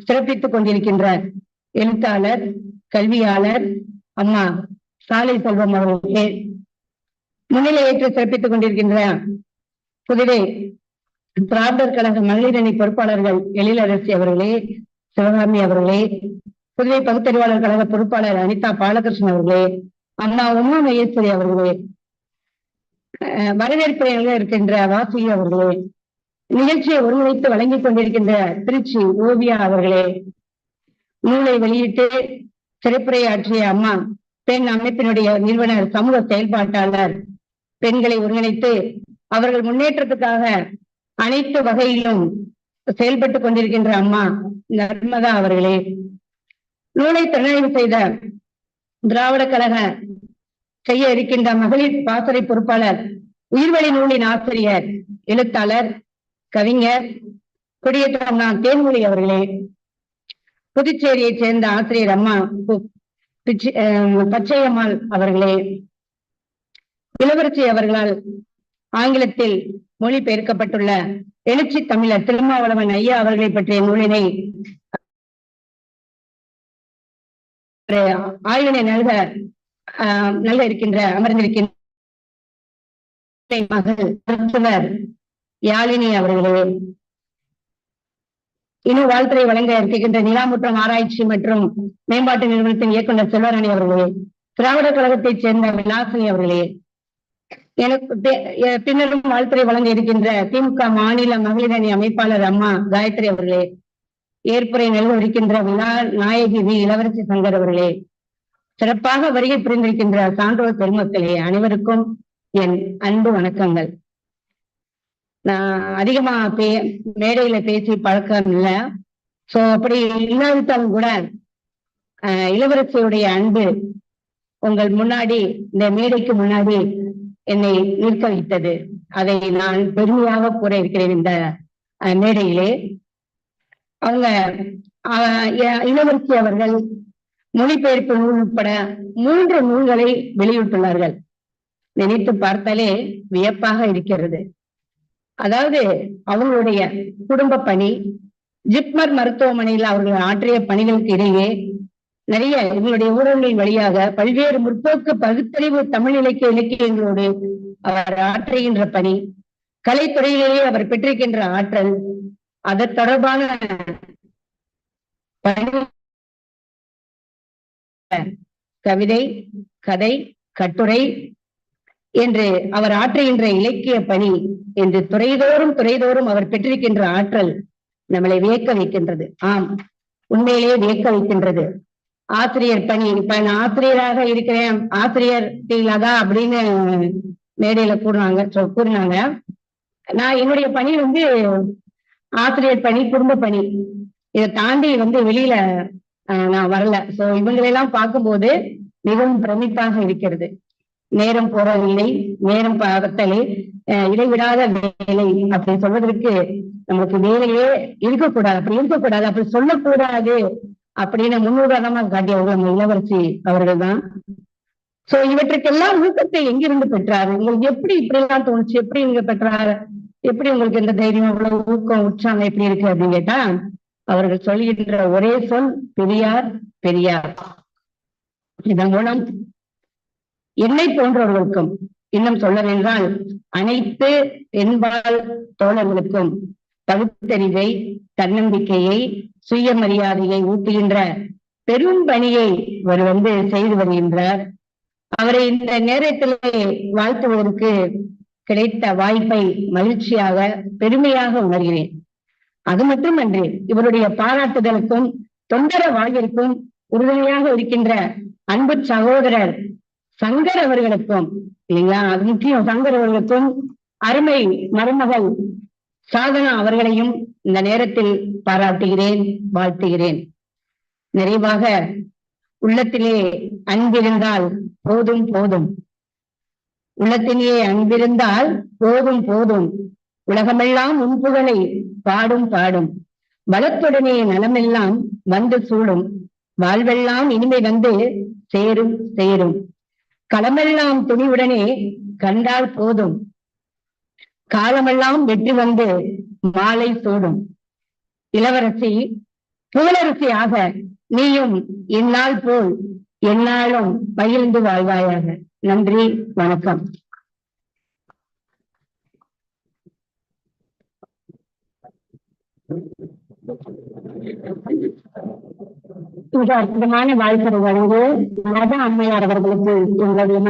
சிறப்பித்துக் கொண்டிருக்கின்றார் எழுத்தாளர் கல்வியாளர் அம்மா சாலை செல்வம் அவர்களே முன்னிலையேற்று சிறப்பித்துக் கொண்டிருக்கின்ற புதுவை திராவிடர் கழக மகளிரணி பொறுப்பாளர்கள் எழிலரசி அவர்களே சிவகாமி அவர்களே புதுவை பகுத்தறிவாளர் கழக பொறுப்பாளர் அனிதா பாலகிருஷ்ணன் அவர்களே அம்மா உமா மகேஸ்வரி அவர்களே அஹ் இருக்கின்ற வாசுகி அவர்களே நிகழ்ச்சியை ஒருங்கிணைத்து வழங்கிக் கொண்டிருக்கின்ற திருச்சி ஓவியா அவர்களே நூலை வெளியிட்டு சிறப்புரையாற்றிய அம்மா பெண் அமைப்பினுடைய நிறுவனர் சமூக செயல்பாட்டாளர் பெண்களை ஒருங்கிணைத்து அவர்கள் முன்னேற்றத்துக்காக அனைத்து வகையிலும் செயல்பட்டு கொண்டிருக்கின்ற அம்மா நர்மதா அவர்களே. நூலை திறனாய்வு செய்த திராவிட கழக செய்ய இருக்கின்ற மகளிர் பாசறை பொறுப்பாளர் உயிர்வழி நூலின் ஆசிரியர் எழுத்தாளர் கவிஞர் குடியேற்றம் நான் தேன்மொழி அவர்களே. புதுச்சேரியைச் சேர்ந்த ஆசிரியர் அம்மா பச்சையம்மாள் அவர்களே. இளவரசி அவர்களால் ஆங்கிலத்தில் மொழிபெயர்க்கப்பட்டுள்ள எழுச்சி தமிழர் திருமாவளவன் ஐயா அவர்களை பற்றிய நூலினை ஆய்வினை நல்க ஆஹ், நல்க இருக்கின்ற அமர்ந்திருக்கின்ற மகள் மருத்துவர் யாழினி அவர்களே. இன வாழ்த்துறை வழங்க இருக்கின்ற நிலாமுற்றம் ஆராய்ச்சி மற்றும் மேம்பாட்டு நிறுவனத்தின் இயக்குனர் செல்வராணி அவர்களே திராவிட கழகத்தைச் சேர்ந்த விலாசினி அவர்களே. எனக்கு பின்னரும் வாழ்த்துறை வழங்க இருக்கின்ற திமுக மாநில மகளிரணி அமைப்பாளர் அம்மா காயத்ரி அவர்களே ஏற்புரை நல்க இருக்கின்ற விழா நாயகி வி. இளவரசி சங்கர் அவர்களே சிறப்பாக வருகை புரிந்திருக்கின்ற சான்றோர் பெருமக்களே அனைவருக்கும் என் அன்பு வணக்கங்கள். நான் அதிகமா பே மேடையில பேசி பழக்கம் இல்லை. சோ அப்படி இல்லாவிட்டாலும் கூட இளவரசியுடைய அன்பு உங்கள் முன்னாடி இந்த மேடைக்கு முன்னாடி என்னை நிற்க வைத்தது. அதை நான் பெருமையாக கூற இருக்கிறேன் இந்த மேடையிலே. அவங்க இளவரசி அவர்கள் மொழிபெயர்ப்பு நூல் உட்பட மூன்று நூல்களை வெளியிட்டுள்ளார்கள். நினைத்து பார்த்தாலே வியப்பாக இருக்கிறது. அதாவது அவங்களுடைய குடும்ப பணி ஜிப்மர் மருத்துவமனையில் அவர்கள் ஆற்றிய பணிகளுக்கு இடையே நிறைய இவங்களுடைய ஊடகங்களின் வழியாக பல்வேறு முற்போக்கு பகுத்தறிவு தமிழ் இலக்கிய இலக்கியங்களோடு அவர் ஆற்றுகின்ற பணி கலைத்துறையிலேயே அவர் பெற்றிருக்கின்ற ஆற்றல் அது தொடர்பான கவிதை கதை கட்டுரை என்று அவர் ஆற்றுகின்ற இலக்கிய பணி என்று துறைதோறும் துறைதோறும் அவர் பெற்றிருக்கின்ற ஆற்றல் நம்மளை வியக்க வைக்கின்றது. ஆம் உண்மையிலேயே வியக்க வைக்கின்றது. ஆசிரியர் பணி இப்ப நான் ஆசிரியராக இருக்கிறேன் ஆசிரியர் இல்லாதா அப்படின்னு மேடையில கூறினாங்க கூறினாங்க. நான் என்னுடைய பணி வந்து ஆசிரியர் பணி குடும்ப பணி. இதை தாண்டி வந்து வெளியில ஆஹ், நான் வரல. சோ இவங்களெல்லாம் பார்க்கும்போது மிகவும் பிரமிப்பாக இருக்கிறது. நேரம் போறவில்லை நேரம் பார்த்தலே அஹ், இடைவிடாத வேலை அப்படி சொல்வதற்கு நமக்கு வேலையே இருக்கக்கூடாது. அப்படி இருக்கக்கூடாது அப்படி சொல்லக்கூடாது அப்படின்னு முன்னுதாரணமா காட்டியவர்கள் நம்ம இளவரசி அவர்கள் தான் சோ இவற்றுக்கெல்லாம் ஊக்கத்தை எங்கிருந்து பெற்றாரு? உங்களுக்கு எப்படி இப்படி எல்லாம் தோணுச்சு? எப்படி நீங்க பெற்றாரு? எப்படி உங்களுக்கு இந்த தைரியம் இவ்வளவு ஊக்கம் உற்சாகம் எப்படி இருக்கு அப்படின்னு கேட்டா அவர்கள் சொல்கின்ற ஒரே சொல் பெரியார் பெரியார். இதன் மூலம் என்னை போன்றவர்களுக்கும் இன்னும் சொல்லவென்றால் அனைத்து பெண்பால் தோழர்களுக்கும் பகுத்தறிவை தன்னம்பிக்கையை சுயமரியாதையை ஊட்டுகின்ற பெரும் பணியை இவர் வந்து செய்து வருகின்றார். அவரை இந்த நேரத்திலே வாழ்த்துவதற்கு கிடைத்த வாய்ப்பை மகிழ்ச்சியாக பெருமையாக உணர்கிறேன். அது மட்டுமன்றி இவருடைய பாராட்டுதலுக்கும் தொண்டர வாழ்விற்கும் உறுதுணையாக இருக்கின்ற அன்பு சகோதரர் சங்கர் அவர்களுக்கும் இல்லைங்களா? அது முக்கியம். சங்கர் அவர்களுக்கும் அருமை மருமகள் சாதனா அவர்களையும் இந்த நேரத்தில் பாராட்டுகிறேன் வாழ்த்துகிறேன். நிறைவாக உள்ளத்திலே அன்பிருந்தால் போதும் போதும். உள்ளத்திலே அன்பிருந்தால் போதும் போதும். உலகமெல்லாம் உன்புகளை பாடும் பாடும். பலத்துடனே நலமெல்லாம் வந்து சூழும். வாழ்வெல்லாம் இனிமை வந்து சேரும் சேரும். களமெல்லாம் துணிவுடனே கண்டால் போதும். காலமெல்லாம் வெற்றி வந்து மாலை சூடும். இளவரசி புகழரசியாக நீயும் இந்நாள் போல் எந்நாளும் பகிர்ந்து வாழ்வாயாக. நன்றி வணக்கம். மிக அற்புதமான வாழ்க்கை வழங்கு மத அம்மையார் அவர்களுக்கு எங்களுடைய